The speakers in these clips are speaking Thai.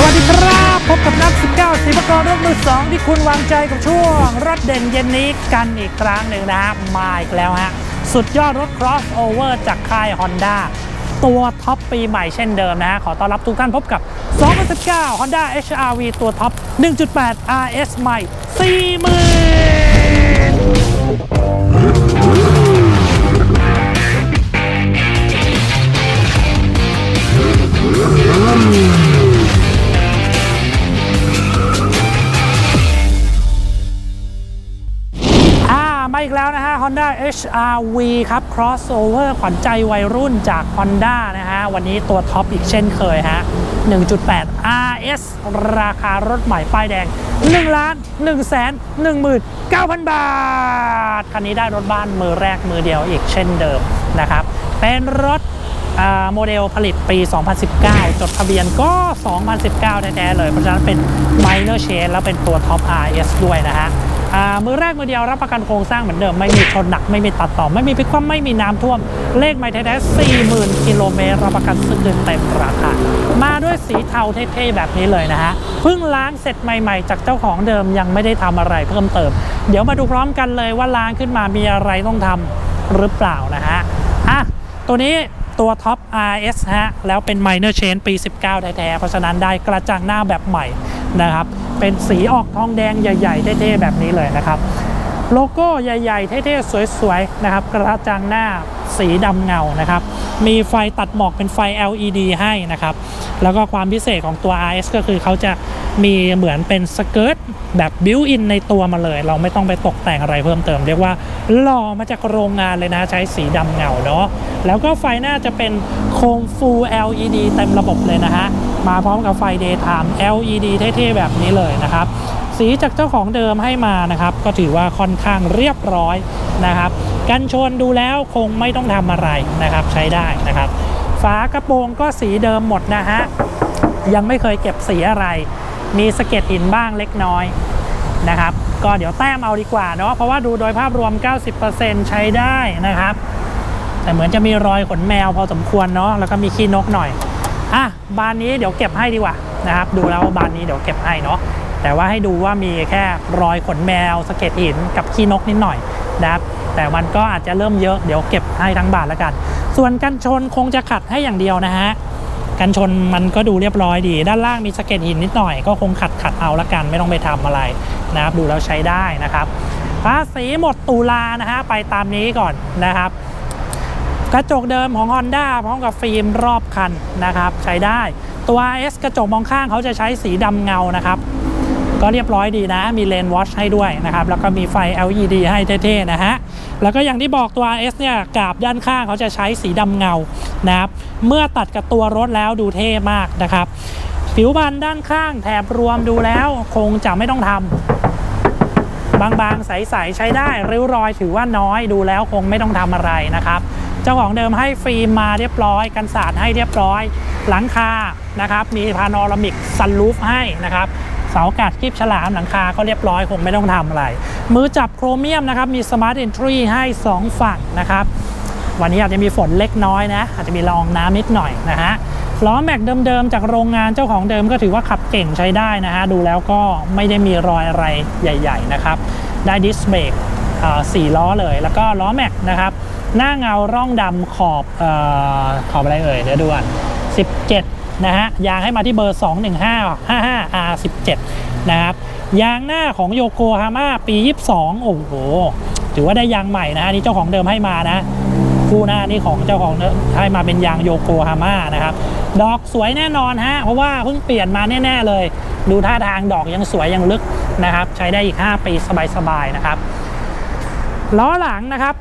สวัสดีครับ พบกับนัก 19สีประกรรถมือสองที่คุณวางใจกับช่วงรถเด่นเย็นนี้กันอีกครั้งหนึ่งนะฮะมาอีกแล้วฮะ สุดยอดรถ crossover จากค่าย Honda ตัวท็อปปีใหม่เช่นเดิมนะฮะ ขอต้อนรับทุกท่านพบกับ 2019 Honda HRV ตัวท็อป 1.8 RS ใหม่ 40,000าอีกแล้วนะฮะ Honda HRV ครับ crossover ขวัญใจวัยรุ่นจาก Honda นะฮะ วันนี้ตัวท็อปอีกเช่นเคยฮะ 1.8 RS ราคารถใหม่ป้ายแดง 1 ล้าน1แสน19,000 บาท คันนี้ได้รถบ้านมือแรกมือเดียวอีกเช่นเดิมนะครับ เป็นรถโมเดลผลิตปี 2019 จดทะเบียนก็ 2019แท้ๆเลย เพราะฉะนั้นเป็น minor change แล้วเป็นตัว top RS ด้วยนะฮะ มือแรกมือเดียวรับประกันโครงสร้างเหมือนเดิมไม่มีชนหนักไม่มีตัดต่อ ไม่มีพลิกคว่ำไม่มีน้ำท่วม เลขไม่แท้ๆ40,000กิโลเมตรรับประกันซึ่งเดือนเต็มราคามาด้วยสีเทาเท่ๆแบบนี้เลยนะฮะเพิ่งล้างเสร็จใหม่ๆ จากเจ้าของเดิมยังไม่ได้ทำอะไรเพิ่มเติม เดี๋ยวมาดูพร้อมกันเลยว่าล้างขึ้นมามีอะไรต้องทำหรือเปล่านะฮะอะตัวนี้ ตัวท็อป RS ฮะ แล้วเป็น minor change ปี 19แท้ๆเพราะฉะนั้นได้กระจังหน้าแบบใหม่นะครับ เป็นสีออกทองแดงใหญ่ ๆ เท่ๆ แบบนี้เลยนะครับ โลโก้ใหญ่ ๆ เท่ๆ สวย ๆ นะครับ กระจังหน้าสีดำเงานะครับ มีไฟตัดหมอกเป็นไฟ LED ให้นะครับ แล้วก็ความพิเศษของตัว RS ก็คือเขาจะ มีเหมือนเป็นสเกิร์ตแบบบิวอินในตัวมาเลย เราไม่ต้องไปตกแต่งอะไรเพิ่มเติม เรียกว่าหล่อมาจากโรงงานเลยนะใช้สีดำเงาเนาะแล้วก็ไฟหน้าจะเป็นโคม Full LED เต็มระบบเลยนะฮะ มาพร้อมกับไฟ Daytime LED เท่ๆแบบนี้เลยนะครับ สีจากเจ้าของเดิมให้มานะครับ ก็ถือว่าค่อนข้างเรียบร้อยนะครับ กันชนดูแล้วคงไม่ต้องทำอะไรนะครับ ใช้ได้นะครับ ฝากระโปรงก็สีเดิมหมดนะฮะยังไม่เคยเก็บสีอะไร มีสะเก็ดหินบ้างเล็กน้อยนะครับ ก็เดี๋ยวแต้มเอาดีกว่าเนาะเพราะว่าดูโดยภาพรวม 90%ใช้ได้นะครับ แต่เหมือนจะมีรอยขนแมวพอสมควรเนาะแล้วก็มีขี้นกหน่อยอะบานนี้เดี๋ยวเก็บให้ดีกว่านะครับ ดูแล้วบานนี้เดี๋ยวเก็บให้เนาะแต่ว่าให้ดูว่ามีแค่รอยขนแมวสะเก็ดหินกับขี้นกนิดหน่อยนะครับ แต่มันก็อาจจะเริ่มเยอะเดี๋ยวเก็บให้ทั้งบานแล้วกัน ส่วนกันชนคงจะขัดให้อย่างเดียวนะฮะ กันชนมันก็ดูเรียบร้อยดี ด้านล่างมีสะเก็ดหินนิดหน่อยก็คงขัดขัดเอาละกันไม่ต้องไปทำอะไรนะครับ ดูแล้วใช้ได้นะครับภาษีหมดตุลานะฮะไปตามนี้ก่อนนะครับ กระจกเดิมของ Honda พร้อมกับฟิล์มรอบคันนะครับ ใช้ได้ตัว RS กระจกมองข้างเขาจะใช้สีดำเงานะครับ ก็เรียบร้อยดีนะ มีเลนวอชให้ด้วยนะครับ แล้วก็มีไฟ LED ให้เท่ๆนะฮะ แล้วก็อย่างที่บอกตัว RS เนี่ยกาบด้านข้างเขาจะใช้สีดำเงานะครับ เมื่อตัดกับตัวรถแล้วดูเท่มากนะครับ ผิวบันด้านข้างแถบรวมดูแล้วคงจะไม่ต้องทำบางๆใสๆใช้ได้ริ้วรอยถือว่าน้อยดูแล้วคงไม่ต้องทำอะไรนะครับเจ้าของเดิมให้ฟิล์มมาเรียบร้อย กันสาดให้เรียบร้อย หลังคานะครับ มีพานอรามิกซันรูฟให้นะครับ เสากัดคลิปฉลามหลังคาก็เรียบร้อยคงไม่ต้องทำอะไร มือจับโครเมียมนะครับ มีสมาร์ท e อนทรีให้ 2 ฝั่งนะครับ วันนี้อาจจะมีฝนเล็กน้อยนะ อาจจะมีละอองน้ำนิดหน่อยนะฮะล้อแม็กเดิมๆ จากโรงงานเจ้าของเดิมก็ถือว่าขับเก่งใช้ได้นะฮะ ดูแล้วก็ไม่ได้มีรอยอะไรใหญ่ ๆ นะครับ ได้ดิสเบรกสี่ล้อเลย แล้วก็ล้อแม็กนะครับ หน้าเงาร่องดำขอบเออขอบอะไรเอ่ยเดี๋ยวดูก่อน17 นะฮะยางให้มาที่เบอร์ 21555 R17 นะครับยางหน้าของโยโกฮาม่าปี 22 โอ้โห ถือว่าได้ยางใหม่นะฮะนี่เจ้าของเดิมให้มานะ คู่หน้านี่ของเจ้าของเดิมให้มาเป็นยางโยโกฮาม่านะครับ ดอกสวยแน่นอนฮะ เพราะว่าเพิ่งเปลี่ยนมาแน่ ๆ เลย ดูท่าทางดอกยังสวยยังลึกนะครับ ใช้ได้อีก 5 ปีสบาย ๆ นะครับล้อหลังนะครับ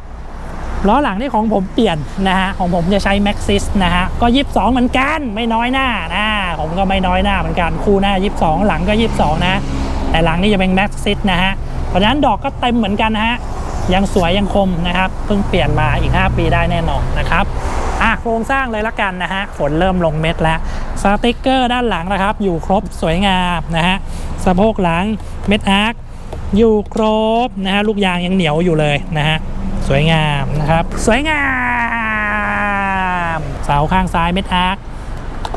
ล้อหลังนี่ของผมเปลี่ยนนะฮะของผมจะใช้ Maxxis นะฮะก็ 22 เหมือนกันไม่น้อยหน้านะผมก็ไม่น้อยหน้าเหมือนกันคู่หน้า 22 หลังก็ 22 นะ แต่หลังนี่จะเป็น Maxxis นะฮะเพราะฉะนั้นดอกก็เต็มเหมือนกันนะฮะยังสวยยังคมนะครับเพิ่งเปลี่ยนมาอีก 5 ปีได้แน่นอนนะครับอะโครงสร้างเลยละกันนะฮะฝนเริ่มลงเม็ดแล้วสติกเกอร์ด้านหลังนะครับ อยู่ครบสวยงามนะฮะสะโพกหลังเม็ดอาร์คอยู่ครบนะฮะลูกยางยังเหนียวอยู่เลยนะฮะ สวยงามนะครับ สวยงาม เสาข้างซ้ายเม็ดอาร์ค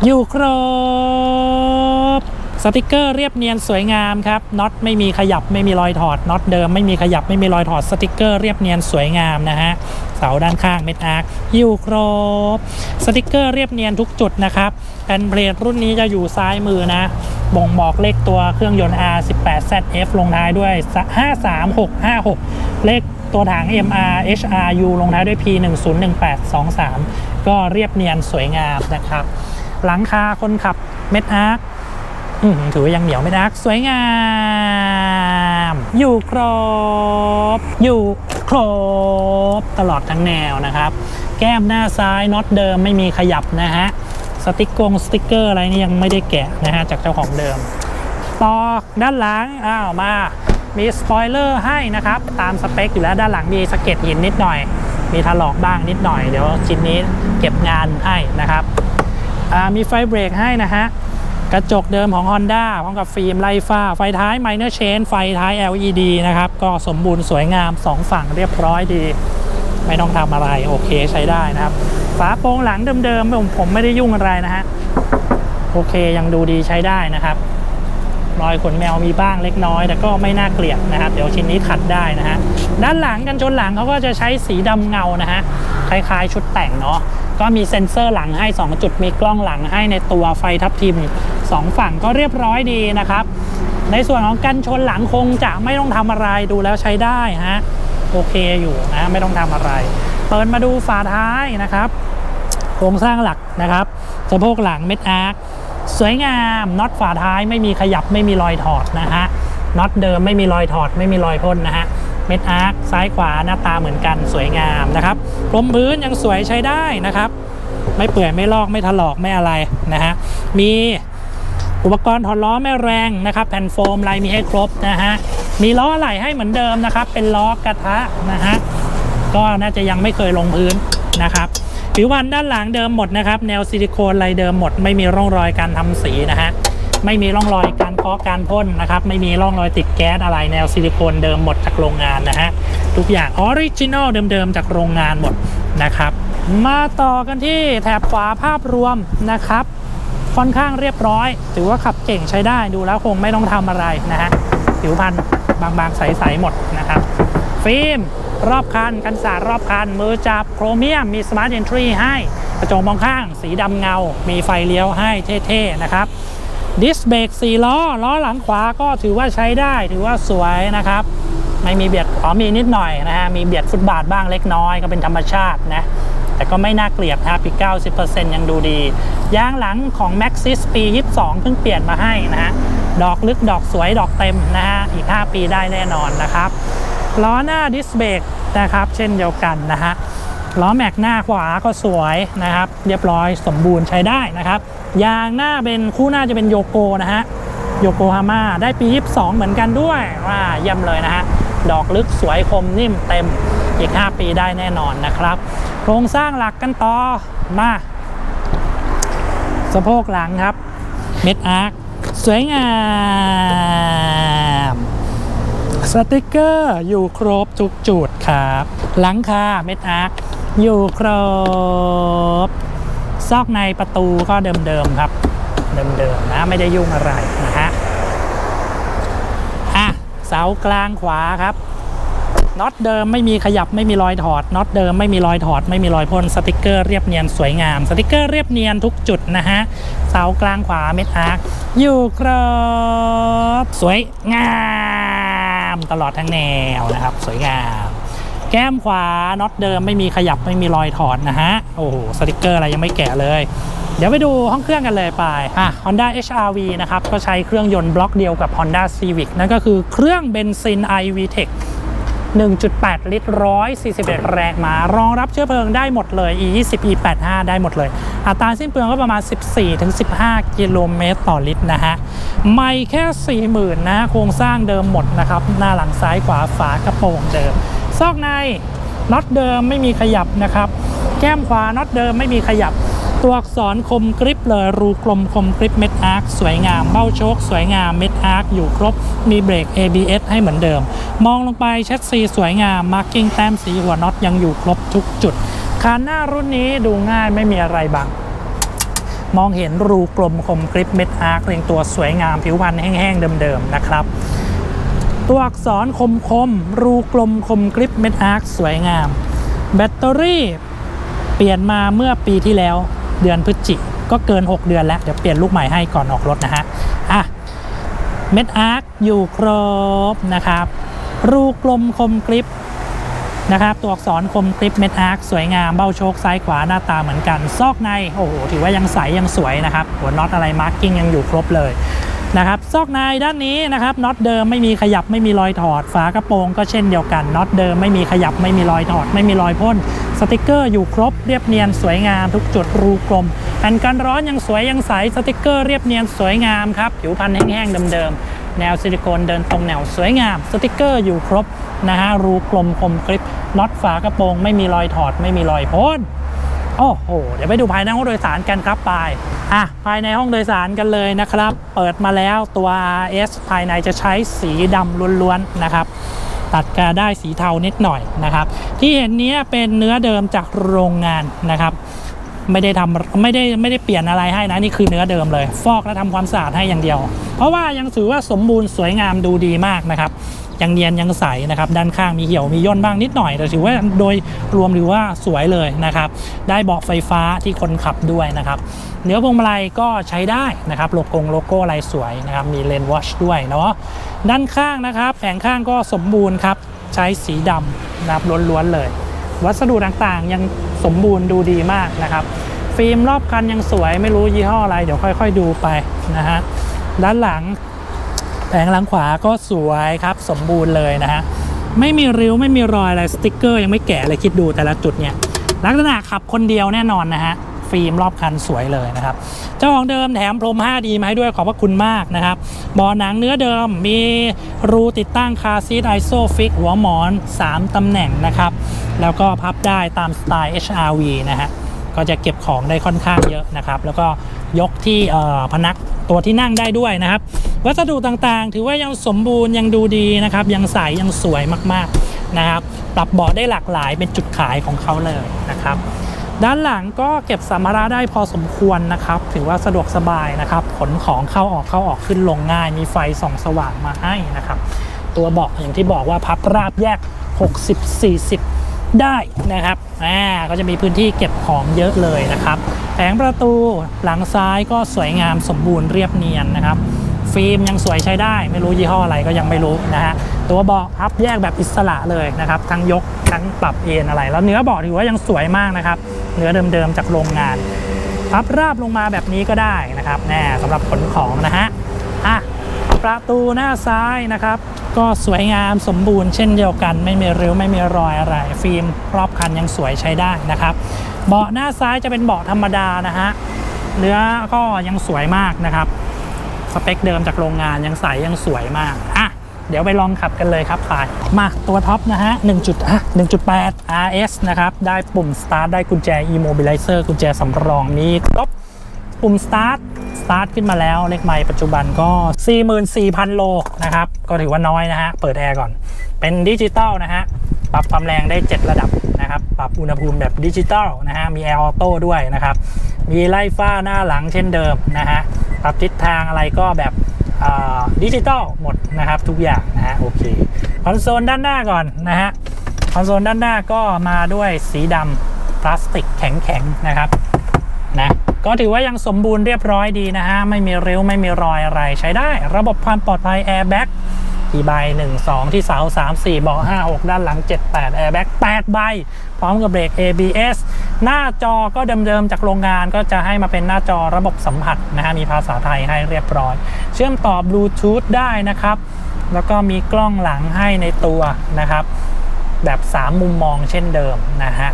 อยู่ครบ สติกเกอร์เรียบเนียนสวยงามครับน็อตไม่มีขยับไม่มีรอยถอดน็อตเดิมไม่มีขยับไม่มีรอยถอดสติกเกอร์เรียบเนียนสวยงามนะฮะเสาด้านข้างเม็ดอาร์คอยู่ครบสติกเกอร์เรียบเนียนทุกจุดนะครับแผ่นเบรดรุ่นนี้จะอยู่ซ้ายมือนะ บ่งบอกเลขตัวเครื่องยนต์ R18ZF ลงท้ายด้วย 53656 เลขตัวถัง MR HRU ลงท้ายด้วย P101823 ก็เรียบเนียนสวยงามนะครับ หลังคาคนขับเม็ดอาร์ค ถือว่ายังเหนียวไม่นัก สวยงาม อยู่ครบ อยู่ครบ ตลอดทั้งแนวนะครับ แก้มหน้าซ้ายน็อตเดิมไม่มีขยับนะฮะ สติกกงสติกเกอร์อะไรนี่ยังไม่ได้แกะนะฮะ จากเจ้าของเดิม ต่อด้านหลัง อ้าวมา มีสปอยเลอร์ให้นะครับ ตามสเปคอยู่แล้วด้านหลังมีสะเก็ดหินนิดหน่อย มีถลอกบ้างนิดหน่อย เดี๋ยวชิ้นนี้เก็บงานให้นะครับมีไฟเบรกให้นะฮะ กระจกเดิมของ Honda พร้อมกับฟิล์มไล่ฟ้า ไฟท้าย Minor Change ไฟท้าย LED นะครับ ก็สมบูรณ์สวยงาม 2 ฝั่งเรียบร้อยดี ไม่ต้องทำอะไร โอเคใช้ได้นะครับ ฝาโปรงหลังเดิมๆผมผมไม่ได้ยุ่งอะไรนะฮะ โอเคยังดูดีใช้ได้นะครับ รอยขนแมวมีบ้างเล็กน้อย แต่ก็ไม่น่าเกลียดนะครับ เดี๋ยวชิ้นนี้ขัดได้นะฮะ ด้านหลังกันชนหลังเขาก็จะใช้สีดำเงานะฮะ คล้ายๆ ชุดแต่งเนาะก็มีเซ็นเซอร์หลังให้ 2 จุดมีกล้องหลังให้ในตัวไฟทับทิม 2 ฝั่งก็เรียบร้อยดีนะครับ ในส่วนของกันชนหลังคงจะไม่ต้องทำอะไรดูแล้วใช้ได้ฮะโอเคอยู่นะไม่ต้องทำอะไร เปิดมาดูฝาท้ายนะครับโครงสร้างหลักนะครับสะโพกหลังเม็ดอาร์คสวยงามน็อตฝาท้ายไม่มีขยับไม่มีรอยถอดนะฮะน็อตเดิมไม่มีรอยถอดไม่มีรอยพ่นนะฮะเม็ดอาร์คซ้ายขวาหน้าตาเหมือนกันสวยงามนะครับพรมพื้นยังสวยใช้ได้นะครับ ไม่เปื่อยไม่ลอกไม่ถลอกไม่อะไรนะฮะมี อุปกรณ์ถอดล้อแม่แรงนะครับ แผ่นโฟมลายมีให้ครบนะฮะ มีล้ออะไหล่ให้เหมือนเดิมนะครับ เป็นล้อกระทะนะฮะ ก็น่าจะยังไม่เคยลงพื้นนะครับ ผิวพันด้านหลังเดิมหมดนะครับ แนวซิลิโคนลายเดิมหมด ไม่มีร่องรอยการทำสีนะฮะ ไม่มีร่องรอยการเคาะการพ่นนะครับ ไม่มีร่องรอยติดแก๊สอะไร แนวซิลิโคนเดิมหมดจากโรงงานนะฮะ ทุกอย่างออริจินอลเดิมๆจากโรงงานหมดนะครับ มาต่อกันที่แถบขวาภาพรวมนะครับ ค่อนข้างเรียบร้อย ถือว่าขับเก่งใช้ได้ดูแล้วคงไม่ต้องทำอะไรนะฮะผิวพันธุ์บางๆ ใสๆหมดนะครับ ฟิล์มรอบคันกันสาดรอบคัน มือจับโครเมียม มีสมาร์ท e อนทรีให้ กระจกมองข้าง สีดำเงา มีไฟเลี้ยวให้เท่ๆนะครับดิสเบรก4ล้อ ล้อหลังขวาก็ถือว่าใช้ได้ ถือว่าสวยนะครับ ไม่มีเบียดอ๋อมีนิดหน่อยนะฮะ มีเบียดฟุตบาทบ้างเล็กน้อยก็เป็นธรรมชาตินะ แต่ก็ไม่น่าเกลียดนะครับอี90%ยังดูดี ยางหลังของ Maxis ปี 22 เพิ่งเปลี่ยนมาให้นะฮะ ดอกลึกดอกสวยดอกเต็มนะฮะ อีก 5 ปีได้แน่นอนนะครับ ล้อหน้าดิสเบรกนะครับ เช่นเดียวกันนะฮะ ล้อแม็กหน้าขวาก็สวยนะครับ เรียบร้อยสมบูรณ์ใช้ได้นะครับ ยางหน้าเป็นคู่หน้าจะเป็นโยโกนะฮะ โยโกฮาม่าได้ปี 22 เหมือนกันด้วยว่าเยี่ยมเลยนะฮะ ดอกลึกสวยคมนิ่มเต็ม อีก 5 ปีได้แน่นอนนะครับ โครงสร้างหลักกันต่อมาสะโพกหลังครับ เม็ดอาร์คสวยงามสติกเกอร์อยู่ครบทุกจุดครับ หลังคาเม็ดอาร์คอยู่ครบ ซอกในประตูก็เดิมๆครับ เดิมๆนะไม่ได้ยุ่งอะไรนะฮะอะเสากลางขวาครับ น็อตเดิมไม่มีขยับไม่มีรอยถอดน็อตเดิมไม่มีรอยถอด ไม่มีรอยพ่นสติกเกอร์เรียบเนียนสวยงาม สติกเกอร์เรียบเนียนทุกจุดนะฮะเสากลางขวาเม็ดอาร์คอยู่ครบสวยงามตลอดทั้งแนวนะครับ สวยงามแก้มขวาน็อตเดิมไม่มีขยับไม่มีรอยถอดนะฮะโอ้โหสติกเกอร์อะไรยังไม่แกะเลยเดี๋ยวไปดูห้องเครื่องกันเลยไปอะ Honda HRV นะครับ ก็ใช้เครื่องยนต์บล็อกเดียวกับ Honda Civic นั่นก็คือเครื่องเบนซิน iVTEC 1.8 ลิตร 141 แรงม้ารองรับเชื้อเพลิงได้หมดเลย E20 E85 ได้หมดเลย อัตราสิ้นเปลืองก็ประมาณ 14-15 กิโลเมตรต่อลิตรนะฮะ ไม่แค่ 40,000 นะ โครงสร้างเดิมหมดนะครับ หน้าหลังซ้ายขวาฝากระโปรงเดิม ซอกในน็อตเดิมไม่มีขยับนะครับ แก้มขวาน็อตเดิมไม่มีขยับ ตัวอักษรคมกริบเลยรูกลมคมกริบเม็ดอาร์คสวยงามเบ้าโชคสวยงามเม็ดอาร์คอยู่ครบ มีเบรก ABS ให้เหมือนเดิม มองลงไปแชสซีสวยงามมาร์กิ้งแต้มสีหัวน็อตยังอยู่ครบทุกจุดคานหน้ารุ่นนี้ดูง่ายไม่มีอะไรบังมองเห็นรูกลมคมกริปเม็ดอาร์คเรียงตัวสวยงามผิวพรรณแห้งๆเดิมๆนะครับตัวอักษรคมคมรูกลมคมกริปเม็ดอาร์คสวยงาม แบตเตอรี่เปลี่ยนมาเมื่อปีที่แล้ว เดือนพฤศจิก็เกิน 6 เดือนแล้ว เดี๋ยวเปลี่ยนลูกใหม่ให้ก่อนออกรถนะฮะอะเม็ดอาร์คอยู่ครบนะครับ รูกลมคมกริปนะครับ ตัวอักษรคมกริปเม็ดอาร์คสวยงามเบ้าโชคซ้ายขวาหน้าตาเหมือนกัน ซอกใน โอ้โห ถือว่ายังใสยังสวยนะครับ หัวน็อตอะไรมาร์กิ้งยังอยู่ครบเลย นะครับซอกในด้านนี้นะครับน็อตเดิมไม่มีขยับไม่มีรอยถอด ฝากระโปรงก็เช่นเดียวกันน็อตเดิมไม่มีขยับไม่มีรอยถอด ไม่มีรอยพ่นสติกเกอร์อยู่ครบเรียบเนียนสวยงามทุกจุดรูกลมแผ่นกันร้อนยังสวยยังใสสติกเกอร์เรียบเนียนสวยงามครับผิวพรรณแห้งๆเดิมๆแนวซิลิโคนเดินตรงแนวสวยงามสติกเกอร์อยู่ครบนะฮะรูกลมคมกริปน็อตฝากระโปรงไม่มีรอยถอดไม่มีรอยพ่น โอ้โห เดี๋ยวไปดูภายในห้องโดยสารกันครับไปอะภายในห้องโดยสารกันเลยนะครับ เปิดมาแล้วตัว RS ภายในจะใช้สีดำล้วนๆนะครับ ตัดกาได้สีเทานิดหน่อยนะครับ ที่เห็นนี้เป็นเนื้อเดิมจากโรงงานนะครับ ไม่ได้ทำไม่ได้ไม่ได้เปลี่ยนอะไรให้นะนี่คือเนื้อเดิมเลย ฟอกและทำความสะอาดให้อย่างเดียว เพราะว่ายังถือว่าสมบูรณ์สวยงามดูดีมากนะครับ ยังเนียนยังใสนะครับด้านข้างมีเหี่ยวมีย่นบ้างนิดหน่อยแต่ถือว่าโดยรวมถือว่าสวยเลยนะครับได้เบาะไฟฟ้าที่คนขับด้วยนะครับเนื้อพวงมาลัยก็ใช้ได้นะครับโลโก้โลโก้อะไรสวยนะครับมีเลนวอชด้วยเนาะด้านข้างนะครับแผงข้างก็สมบูรณ์ครับใช้สีดำนะครับล้วนๆเลย วัสดุต่างๆยังสมบูรณ์ดูดีมากนะครับ ฟิล์มรอบคันยังสวยไม่รู้ยี่ห้ออะไร เดี๋ยวค่อย ๆ ดูไปนะฮะด้านหลัง แผงหลังขวาก็สวยครับสมบูรณ์เลยนะฮะไม่มีริ้วไม่มีรอยอะไรสติกเกอร์ยังไม่แกะเลยคิดดูแต่ละจุดเนี่ยลักษณะขับคนเดียวแน่นอนนะฮะฟิล์มรอบคันสวยเลยนะครับ เจ้าของเดิมแถมพรม 5D มาให้ด้วยขอบพระคุณมากนะครับเบาะหนังเนื้อเดิมมีรูติดตั้งคาซีทไอโซฟิกหัวหมอน 3 ตำแหน่งนะครับ แล้วก็พับได้ตามสไตล์ HRV นะฮะก็จะเก็บของได้ค่อนข้างเยอะนะครับ แล้วก็ ยกที่พนักตัวที่นั่งได้ด้วยนะครับ วัสดุต่างๆ ถือว่ายังสมบูรณ์ยังดูดีนะครับ ยังใสยังสวยมากๆนะครับ ปรับเบาะได้หลากหลายเป็นจุดขายของเขาเลยนะครับ ด้านหลังก็เก็บสัมภาระได้พอสมควรนะครับ ถือว่าสะดวกสบายนะครับ ขนของเข้าออกเข้าออกขึ้นลงง่าย มีไฟส่องสว่างมาให้นะครับ ตัวเบาะอย่างที่บอกว่าพับราบแยก 60-40 ได้นะครับ อ่า ก็จะมีพื้นที่เก็บของเยอะเลยนะครับ แผงประตูหลังซ้ายก็สวยงามสมบูรณ์เรียบเนียนนะครับ ฟิล์มยังสวยใช้ได้ ไม่รู้ยี่ห้ออะไรก็ยังไม่รู้นะฮะ ตัวเบาะพับแยกแบบอิสระเลยนะครับ ทั้งยกทั้งปรับเอนอะไร แล้วเนื้อเบาะถือว่ายังสวยมากนะครับ เนื้อเดิมๆจากโรงงาน พับราบลงมาแบบนี้ก็ได้นะครับ แน่สำหรับขนของนะฮะ อะ ประตูหน้าซ้ายนะครับ ก็สวยงามสมบูรณ์เช่นเดียวกัน ไม่มีริ้วไม่มีรอยอะไร ฟิล์มรอบคันยังสวยใช้ได้นะครับ เบาะหน้าซ้ายจะเป็นเบาะธรรมดานะฮะเนื้อก็ยังสวยมากนะครับ สเปคเดิมจากโรงงานยังใสยังสวยมากอะเดี๋ยวไปลองขับกันเลยครับไปมาตัวท็อปนะฮะ1จุดอะ1.8 RS นะครับ ได้ปุ่ม start ได้กุญแจ immobilizer กุญแจสำรองนี้ครบ ปุ่ม start start ขึ้นมาแล้วเลขไมล์ปัจจุบันก็ 44,000 โลนะครับ ก็ถือว่าน้อยนะฮะ เปิดแอร์ก่อน เป็นดิจิตอลนะฮะ ปรับความแรงได้ 7 ระดับนะครับ ปรับอุณหภูมิแบบดิจิตอลนะฮะ มีแอร์ออโต้ด้วยนะครับ มีไล่ฟ้าหน้าหลังเช่นเดิมนะฮะ ปรับทิศทางอะไรก็แบบดิจิตอลหมดนะครับทุกอย่างนะฮะ โอเค คอนโซลด้านหน้าก่อนนะฮะ คอนโซลด้านหน้าก็มาด้วยสีดำพลาสติกแข็งๆนะครับนะ ก็ถือว่ายังสมบูรณ์เรียบร้อยดีนะฮะ ไม่มีริ้วไม่มีรอยอะไรใช้ได้ ระบบความปลอดภัยแอร์แบ็กกี่ใบ 1 2 ที่เสา3 4เบาะ5 6 ด้านหลัง 7 8แอร์แบ็ก8ใบ พร้อมกับเบรก ABS หน้าจอก็เดิมๆจากโรงงานก็จะให้มาเป็นหน้าจอระบบสัมผัสนะฮะ มีภาษาไทยให้เรียบร้อย เชื่อมต่อบลูทูธได้นะครับ แล้วก็มีกล้องหลังให้ในตัวนะครับ แบบ 3 มุมมองเช่นเดิมนะฮะ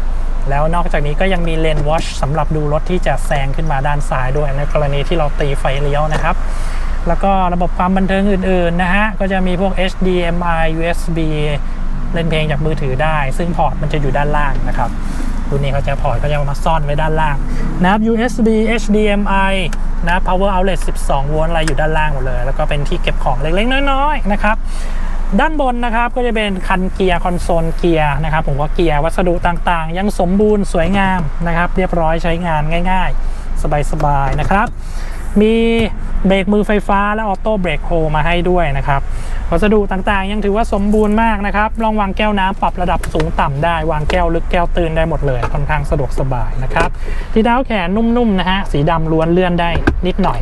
แล้วนอกจากนี้ก็ยังมีเลนวอชสำหรับดูรถที่จะแซงขึ้นมาด้านซ้ายด้วยในกรณีที่เราตีไฟเลี้ยวนะครับ แล้วก็ระบบความบันเทิงอื่นๆนะฮะก็จะมีพวก HDMI USB เล่นเพลงจากมือถือได้ ซึ่งพอร์ตมันจะอยู่ด้านล่างนะครับรุ่นนี้เขาจะพอร์ตก็จะมาซ่อนไว้ด้านล่างนะครับ USB HDMI นะ power outlet 12 โวลต์อะไรอยู่ด้านล่างหมดเลย แล้วก็เป็นที่เก็บของเล็กๆ น้อยๆ นะครับ ด้านบนนะครับก็จะเป็นคันเกียร์คอนโซลเกียร์นะครับผมว่าเกียร์วัสดุต่างๆ ยังสมบูรณ์สวยงามนะครับ เรียบร้อยใช้งานง่ายๆสสบายๆนะครับ มีเบรกมือไฟฟ้าและออโต้เบรกโฮมาให้ด้วยนะครับวัสดุต่างๆ ยังถือว่าสมบูรณ์มากนะครับลองวางแก้วน้ำปรับระดับสูงต่ำได้ วางแก้วลึกแก้วตื้นได้หมดเลยค่อนข้างสะดวกสบายนะครับที่ดาแขนนุ่มๆนะฮะสีดำล้วนเลื่อนได้นิดหน่อย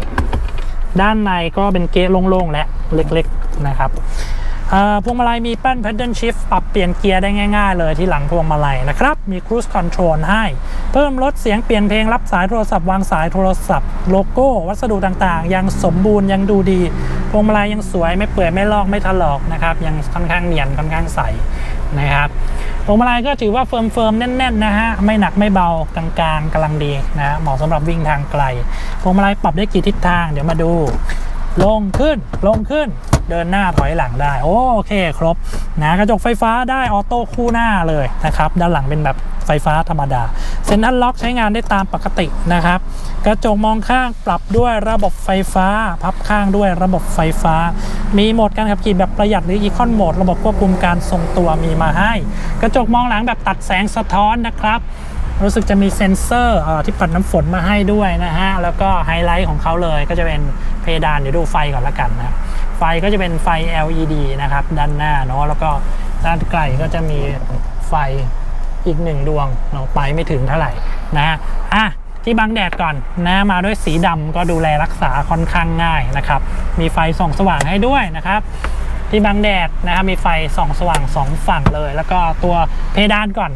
ด้านในก็เป็นเกะโล่งๆและเล็กๆนะครับ พวงมาลัยมีแป้น pedal shift ปรับเปลี่ยนเกียร์ได้ง่ายๆเลยที่หลังพวงมาลัยนะครับ มี cruise control ให้ เพิ่มลดเสียงเปลี่ยนเพลงรับสายโทรศัพท์วางสายโทรศัพท์ โลโก้วัสดุต่างๆ ยังสมบูรณ์ยังดูดี พวงมาลัยยังสวยไม่เปื่อยไม่ลอกไม่ถลอกนะครับยังค่อนข้างเนียนค่อนข้างใสนะครับพวงมาลัยก็ถือว่าเฟิร์มๆแน่นๆนะฮะไม่หนักไม่เบากลางๆกำลังดีนะเหมาะสำหรับวิ่งทางไกลพวงมาลัยปรับได้กี่ทิศทางเดี๋ยวมาดู ลงขึ้นลงขึ้น เดินหน้าถอยหลังได้ โอเคครบนะกระจกไฟฟ้าได้ออโต้คู่หน้าเลยนะครับ ด้านหลังเป็นแบบไฟฟ้าธรรมดา เซ็นทรัลล็อกใช้งานได้ตามปกตินะครับ กระจกมองข้างปรับด้วยระบบไฟฟ้า พับข้างด้วยระบบไฟฟ้า มีโหมดการขับขี่แบบประหยัดหรืออีคอนโหมดระบบควบคุมการทรงตัวมีมาให้ กระจกมองหลังแบบตัดแสงสะท้อนนะครับรู้สึกจะมีเซ็นเซอร์ที่ปัดน้ำฝนมาให้ด้วยนะฮะ แล้วก็ไฮไลท์ของเขาเลยก็จะเป็นเพดานเดี๋ยวดูไฟก่อนละกันนะ ไฟก็จะเป็นไฟ LED นะครับ ด้านหน้าเนาะแล้วก็ด้านไกลก็จะมีไฟอีกหนึ่งดวงเนาะไปไม่ถึงเท่าไหร่นะอะที่บังแดดก่อนนะมาด้วยสีดำก็ดูแลรักษาค่อนข้างง่ายนะครับ มีไฟส่องสว่างให้ด้วยนะครับ ที่บังแดดนะครับมีไฟส่องสว่างสองฝั่งเลย แล้วก็ตัวเพดานก่อน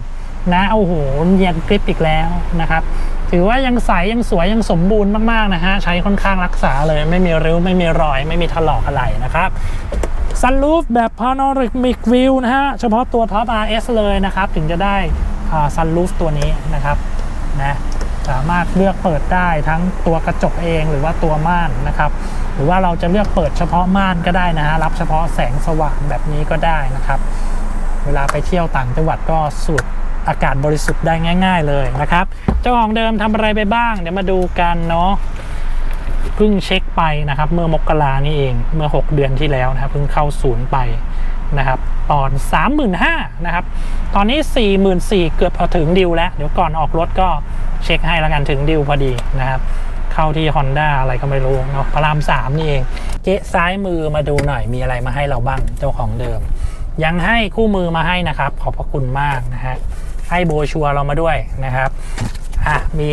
นะโอ้โหเย็นกริปอีกแล้วนะครับ ถือว่ายังใสยังสวยยังสมบูรณ์มากๆนะฮะใช้ค่อนข้างรักษาเลยไม่มีริ้วไม่มีรอย ไม่มีถลอกอะไรนะครับซันรูฟแบบ panoramic view นะฮะเฉพาะตัว Top RS เลยนะครับ ถึงจะได้ซันรูฟตัวนี้นะครับนะสามารถเลือกเปิดได้ทั้งตัวกระจกเองหรือว่าตัวม่านนะครับ หรือว่าเราจะเลือกเปิดเฉพาะม่านก็ได้นะฮะรับเฉพาะแสงสว่างแบบนี้ก็ได้นะครับ เวลาไปเที่ยวต่างจังหวัดก็สูด อากาศบริสุทธิ์ได้ง่าย ๆ เลยนะครับ เจ้าของเดิมทำอะไรไปบ้าง เดี๋ยวมาดูกันเนาะเพิ่งเช็คไปนะครับ เมื่อมกรานี่เองเมื่อ 6 เดือนที่แล้วนะครับเพิ่งเข้าศูนย์ไปนะครับตอน 35,000นะครับ ตอนนี้ 44,000เกือบพอถึงดิวแล้ว เดี๋ยวก่อนออกรถก็เช็คให้แล้วกันถึงดิวพอดีนะครับ เข้าที่ Honda อะไรก็ไม่รู้เนาะพระรามสามนี่เองเก๊ซ้ายมือมาดูหน่อยมีอะไรมาให้เราบ้างเจ้าของเดิม ยังให้คู่มือมาให้นะครับ ขอบพระคุณมากนะฮะ ให้โบชัวเรามาด้วยนะครับอะมี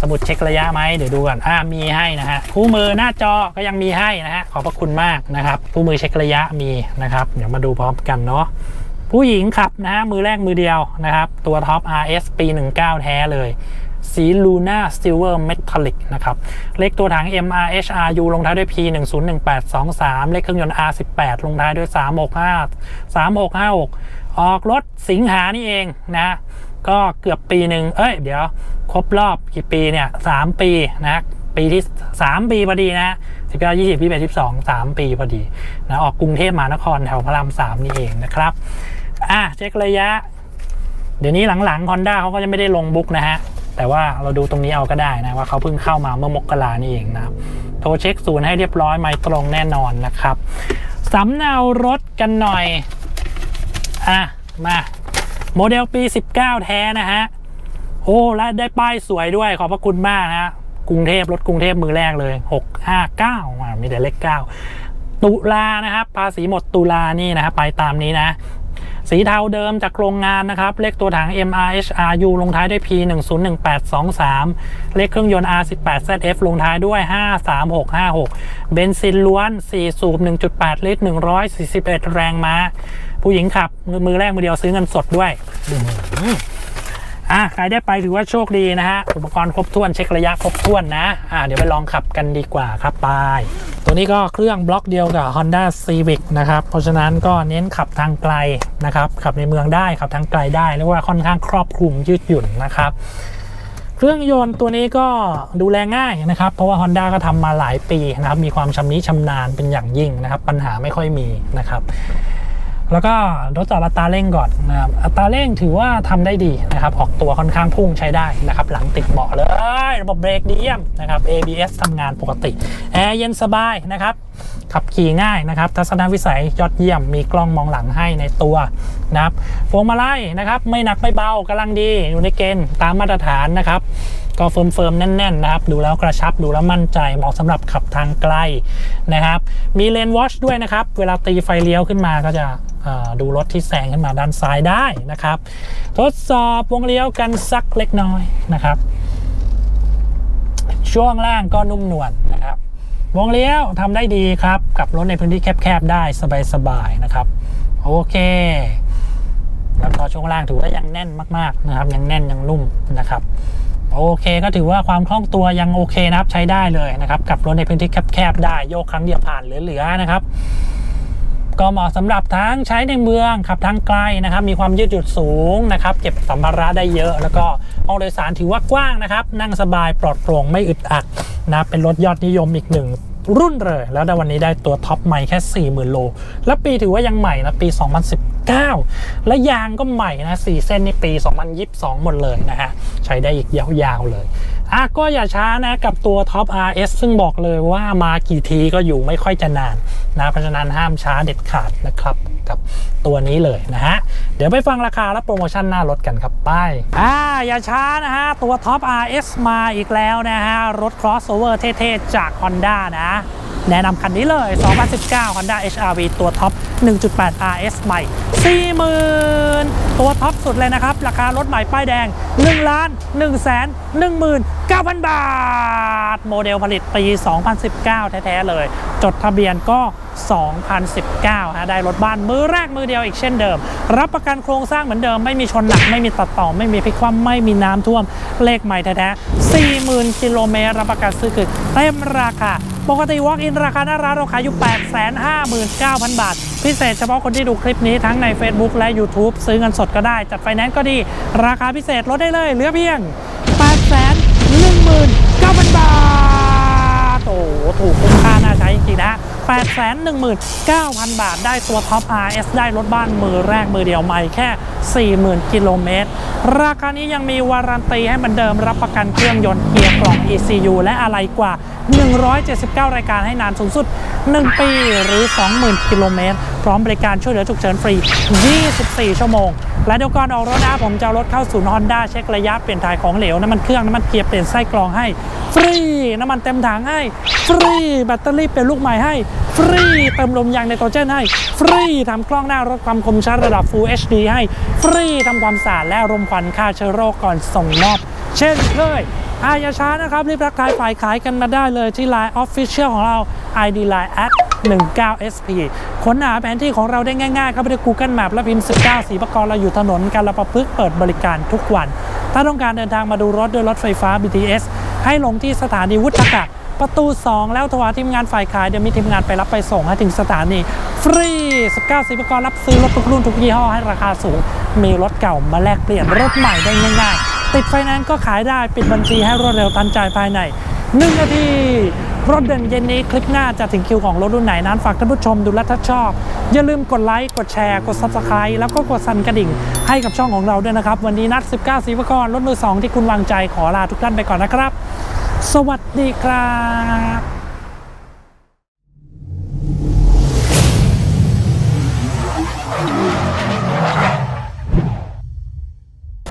สมุดเช็คระยะไหมเดี๋ยวดูก่อนอะมีให้นะฮะคู่มือหน้าจอก็ยังมีให้นะฮะขอบพระคุณมากนะครับคู่มือเช็คระยะมีนะครับ เดี๋ยวมาดูพร้อมกันเนาะผู้หญิงขับนะฮะมือแรกมือเดียวนะครับ ตัวท็อป RS ปี 19 แท้เลย สี Luna Silver Metallic นะครับเลขตัวถัง MRHRU ลงท้ายด้วย P 1 0 1 8 2 3เลขเครื่องยนต์ R18 ลงท้ายด้วย 365 3656 ออกรถสิงหานี่เองนะก็เกือบปีหนึ่งเอ้ย เดี๋ยว ครบรอบกี่ปีเนี่ย3ปีนะปีที่ 3 ปีพอดีนะ19 20 21 22 3ปีพอดีนะออกกรุงเทพมหานครแถวพระราม3นี่เองนะครับอะเช็คระยะ เดี๋ยวนี้หลังๆ Honda เขาก็จะไม่ได้ลงบุ๊กนะฮะ แต่ว่าเราดูตรงนี้เอาก็ได้นะว่าเขาเพิ่งเข้ามาเมื่อมกรานี่เองนะครับโทรเช็คศูนย์ให้เรียบร้อยไม่ตรงแน่นอนนะครับสำเนารถกันหน่อย อะ มา โมเดลปี 19 แท้นะฮะ โอ้ และได้ป้ายสวยด้วยขอบพระคุณมากนะฮะกรุงเทพรถกรุงเทพมือแรกเลย 659อ่ามีแต่เลข9ตุลานะครับภาษีหมดตุลานี่นะครับไปตามนี้นะ สีเทาเดิมจากโรงงานนะครับ เลขตัวถัง MRHRU ลงท้ายด้วย P 1 0 1 8 2 3 เลขเครื่องยนต์ R18 ZF ลงท้ายด้วย 53656 เบนซินล้วน 4 สูบ 1.8 ลิตร 141 แรงม้า ผู้หญิงขับ มือแรกมือเดียวซื้อเงินสดด้วยอะใครได้ไปถือว่าโชคดีนะฮะ อุปกรณ์ครบถ้วนเช็คระยะครบถ้วนนะ อะเดี๋ยวไปลองขับกันดีกว่าครับไป ตัวนี้ก็เครื่องบล็อกเดียวกับ Honda Civic นะครับ เพราะฉะนั้นก็เน้นขับทางไกลนะครับ ขับในเมืองได้ขับทางไกลได้เรียกว่าค่อนข้างครอบคลุมยืดหยุ่นนะครับ เครื่องยนต์ตัวนี้ก็ดูแลง่ายนะครับ เพราะว่า Honda ก็ทำมาหลายปีนะครับ มีความชำนิชำนาญเป็นอย่างยิ่งนะครับ ปัญหาไม่ค่อยมีนะครับ แล้วก็ทดสอบอัตราเร่งก่อนนะครับอัตราเร่งถือว่าทำได้ดีนะครับ ออกตัวค่อนข้างพุ่งใช้ได้นะครับ หลังติดเบาะเลย ระบบเบรกดีเยี่ยมนะครับ ABS ทำงานปกติ แอร์เย็นสบายนะครับ ขับขี่ง่ายนะครับ ทัศนวิสัยยอดเยี่ยม มีกล้องมองหลังให้ในตัวนะครับพวงมาลัยนะครับ ไม่หนักไม่เบากำลังดี อยู่ในเกณฑ์ตามมาตรฐานนะครับ ก็เฟิร์มๆแน่นๆนะครับ ดูแล้วกระชับดูแล้วมั่นใจเหมาะสำหรับขับทางไกลนะครับ มีเลนวอชด้วยนะครับ เวลาตีไฟเลี้ยวขึ้นมาก็จะ ดูรถที่แซงขึ้นมาด้านซ้ายได้นะครับ ทดสอบวงเลี้ยวกันสักเล็กน้อยนะครับ ช่วงล่างก็นุ่มนวลนะครับ วงเลี้ยวทำได้ดีครับ กับรถในพื้นที่แคบๆได้สบายๆนะครับโอเคแล้วก็ช่วงล่างถือว่ายังแน่นมากๆนะครับยังแน่นยังนุ่มนะครับโอเคก็ถือว่าความคล่องตัวยังโอเคนะครับใช้ได้เลยนะครับกับรถในพื้นที่แคบๆได้โยกครั้งเดียวผ่านเหลือๆนะครับ ก็เหมาะสำหรับทั้งใช้ในเมืองขับทางไกลนะครับ มีความยืดหยุ่นสูงนะครับ เก็บสัมภาระได้เยอะ แล้วก็ห้องโดยสารถือว่ากว้างนะครับ นั่งสบายปลอดโปร่งไม่อึดอัดนะเป็นรถยอดนิยมอีกหนึ่งรุ่นเลย แล้วในวันนี้ได้ตัวท็อปใหม่แค่ 40,000 โล แล้วปีถือว่ายังใหม่นะปี 2019 และยางก็ใหม่นะ4เส้นนี่ปี 2022 หมดเลยนะฮะใช้ได้อีกยาวๆเลยอะก็อย่าช้านะกับตัวท็อป RS ซึ่งบอกเลยว่ามากี่ทีก็อยู่ไม่ค่อยจะนาน นะเพราะฉะนั้นห้ามช้าเด็ดขาดนะครับกับตัวนี้เลยนะฮะ เดี๋ยวไปฟังราคาและโปรโมชั่นหน้ารถกันครับไปอ่าอย่าช้านะฮะ ตัวท็อป RS มาอีกแล้วนะฮะ รถ crossover เท่ๆ จาก Honda นะ แนะนำคันนี้เลย 2019 Honda HRV ตัวท็อป 1.8 RS ใหม่ 40,000 ตัวท็อปสุดเลยนะครับ ราคารถใหม่ป้ายแดง1ล้าน1แสน19,000 บาท โมเดลผลิตปี 2019 แท้ๆเลย จดทะเบียนก็ 2019 ฮะ ได้รถบ้านมือแรกมือเดียวอีกเช่นเดิม รับประกันโครงสร้างเหมือนเดิม ไม่มีชนหนัก ไม่มีตัดต่อ ไม่มีพลิกคว่ำไม่มีน้ำท่วม เลขใหม่แท้ๆ40,000 กิโลเมตร รับประกันซื้อคือเต็มราคา ปกติ Walk-in ราคาหน้าร้านเราขายอยู่ 859,000 บาท พิเศษเฉพาะคนที่ดูคลิปนี้ทั้งใน Facebook และ YouTube ซื้อเงินสดก็ได้ จัดไฟแนนซ์ก็ดี ราคาพิเศษลดได้เลย เหลือเพียง 819,000 บาท โอ้โหถูกคุ้มค่าน่าใช้จริงๆนะ 819,000 บาท ได้ตัวท็อป RS ได้รถบ้านมือแรกมือเดียวใหม่แค่ 40,000 กิโลเมตร ราคานี้ยังมีวารันตีให้เหมือนเดิมรับประกันเครื่องยนต์เกียร์กล่อง ECU และอะไรกว่า 179 รายการให้นานสูงสุด 1 ปีหรือ 20,000 กิโลเมตร พร้อมบริการช่วยเหลือฉุกเฉินฟรี 24 ชั่วโมง และเดี๋ยวก่อนออกรถนะผมจะรถเข้าศูนย์ฮอนด้าเช็คระยะเปลี่ยนถ่ายของเหลวน้ำมันเครื่องน้ำมันเกียร์เปลี่ยนไส้กรองให้ ฟรีน้ำมันเต็มถังให้ฟรีแบตเตอรี่เปลี่ยนลูกใหม่ให้ ฟรีเติมลมยางไนโตรเจนให้ ฟรีทำกล้องหน้ารถความคมชัดระดับ Full HD ให้ ฟรีทำความสะอาดและรมควันฆ่าเชื้อโรคก่อนส่งมอบ เช่นเคยอายาช้านะครับรีบรักทายฝ่ายขายกันมาได้เลยที่ Line Official ของเรา ID Line 19SP ค้นหาแผนที่ของเราได้ง่ายๆ เข้าไปใน Google Map แล้วพิมพ์ 19 สีประกรเราอยู่ถนนการละประพฤกเปิดบริการทุกวัน ถ้าต้องการเดินทางมาดูรถด้วยรถไฟฟ้า BTS ให้ลงที่สถานีวุฒากาศประตู 2 แล้วโทรหาทีมงานฝ่ายขาย เดี๋ยวมีทีมงานไปรับไปส่งให้ถึงสถานี ฟรี 19สีประกรรับซื้อรถทุกรุ่นทุกยี่ห้อให้ราคาสูง มีรถเก่ามาแลกเปลี่ยนรถใหม่ได้ง่ายๆ ติดไฟแนนซ์ก็ขายได้ปิดบัญชีให้รวดเร็วทันใจภายใน 1 นาที รถเด่นเย็นนี้คลิปหน้าจะถึงคิวของรถรุ่นไหนนั้นฝากท่านผู้ชมดูและถ้าชอบ อย่าลืมกดไลค์กดแชร์กด Subscribe แล้วก็กดสั่นกระดิ่ง ให้กับช่องของเราด้วยนะครับ วันนี้นัด 19สีประกรรถมือ2ที่คุณวางใจขอลาทุกท่านไปก่อนนะครับ สวัสดีครับ